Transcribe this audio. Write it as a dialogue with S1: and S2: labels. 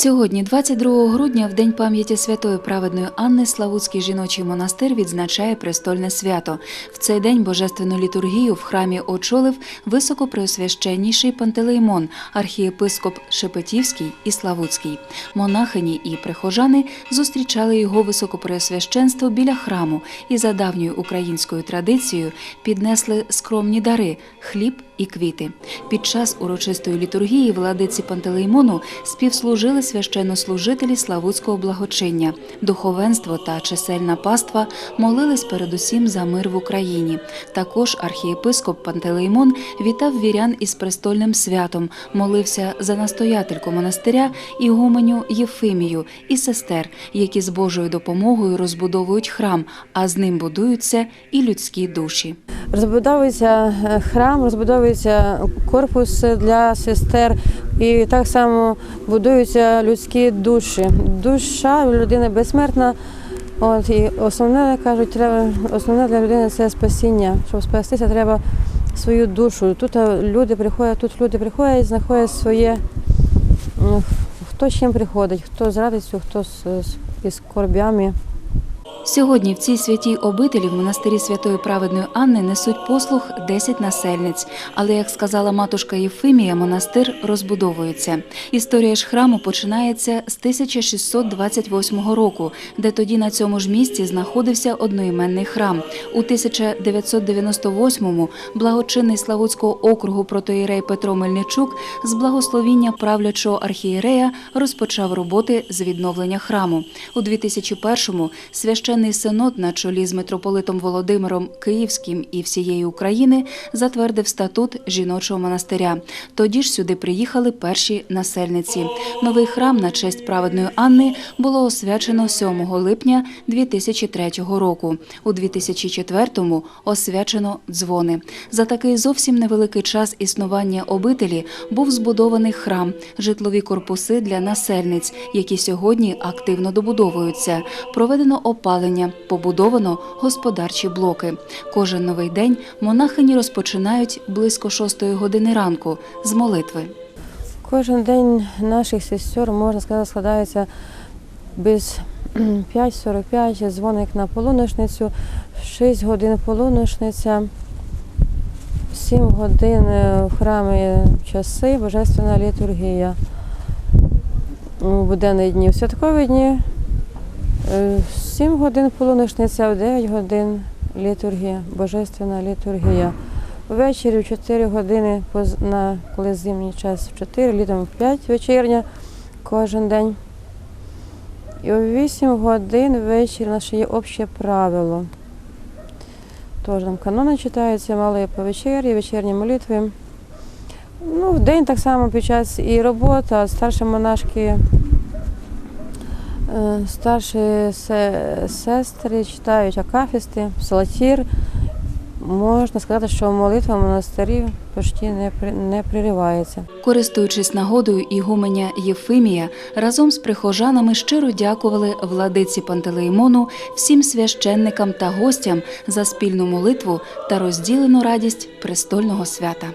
S1: Сьогодні, 22 грудня, в день пам'яті святої праведної Анни, Славутський жіночий монастир відзначає престольне свято. В цей день божественну літургію в храмі очолив високопреосвященніший Пантелеймон, архієпископ Шепетівський і Славутський. Монахині і прихожани зустрічали його високопреосвященство біля храму і за давньою українською традицією піднесли скромні дари хліб і квіти. Під час урочистої літургії владиці Пантелеймону співслужили священнослужителі Славутського благочиння. Духовенство та чисельна паства молились передусім за мир в Україні. Також архієпископ Пантелеймон вітав вірян із престольним святом, молився за настоятельку монастиря Ігуменю Єфимію і сестер, які з Божою допомогою розбудовують храм, а з ним будуються і людські душі.
S2: Розбудовується е, храм, розбудовується корпус для сестер, і так само будуються людські душі. Душа людини безсмертна. От і основне кажуть, треба основне для людини це спасіння. Щоб спастися, треба свою душу. Тут е, люди приходять, тут люди приходять, знаходять своє. ну, Хто чим приходить, хто з радістю, хто з, з із скорбями.
S1: Сьогодні в цій святій обителі в монастирі святої праведної Анни несуть послуг 10 насельниць. Але, як сказала матушка Єфимія, монастир розбудовується. Історія ж храму починається з 1628 року, де тоді на цьому ж місці знаходився одноіменний храм. У 1998-му благочинний Славутського округу протоїрей Петро Мельничук з благословіння правлячого архієрея розпочав роботи з відновлення храму. У 2001-му священний синод на чолі з митрополитом Володимиром Київським і всієї України затвердив статут жіночого монастиря. Тоді ж сюди приїхали перші насельниці. Новий храм на честь праведної Анни було освячено 7 липня 2003 року. У 2004-му освячено дзвони. За такий зовсім невеликий час існування обителі був збудований храм, житлові корпуси для насельниць, які сьогодні активно добудовуються. Проведено опалення, побудовано господарчі блоки. Кожен новий день монахині розпочинають близько 6 години ранку з молитви.
S2: Кожен день наших сестер, можна сказати, складається без 5.45, дзвоник на полуношницю, 6 годин полуношниця, 7 годин в храмі часи, божественна літургія у буденні дні. Святкові дні е, 7 годин полуношниця, в 9 годин літургія, божественна літургія. Ввечері в 4 години, на, коли зимній час в 4, літом в 5 вечірня кожен день. І о 8 годин ввечері наше є обще правило. Тож там канони читаються, мали по вечері, вечірні молитви. Ну, в день так само під час і робота, старші монашки, старші сестри читають акафісти, псалатір. Можна сказати, що молитва монастирі почти не, не приривається.
S1: Користуючись нагодою, ігуменя Єфимія разом з прихожанами щиро дякували владиці Пантелеймону, всім священникам та гостям за спільну молитву та розділену радість престольного свята.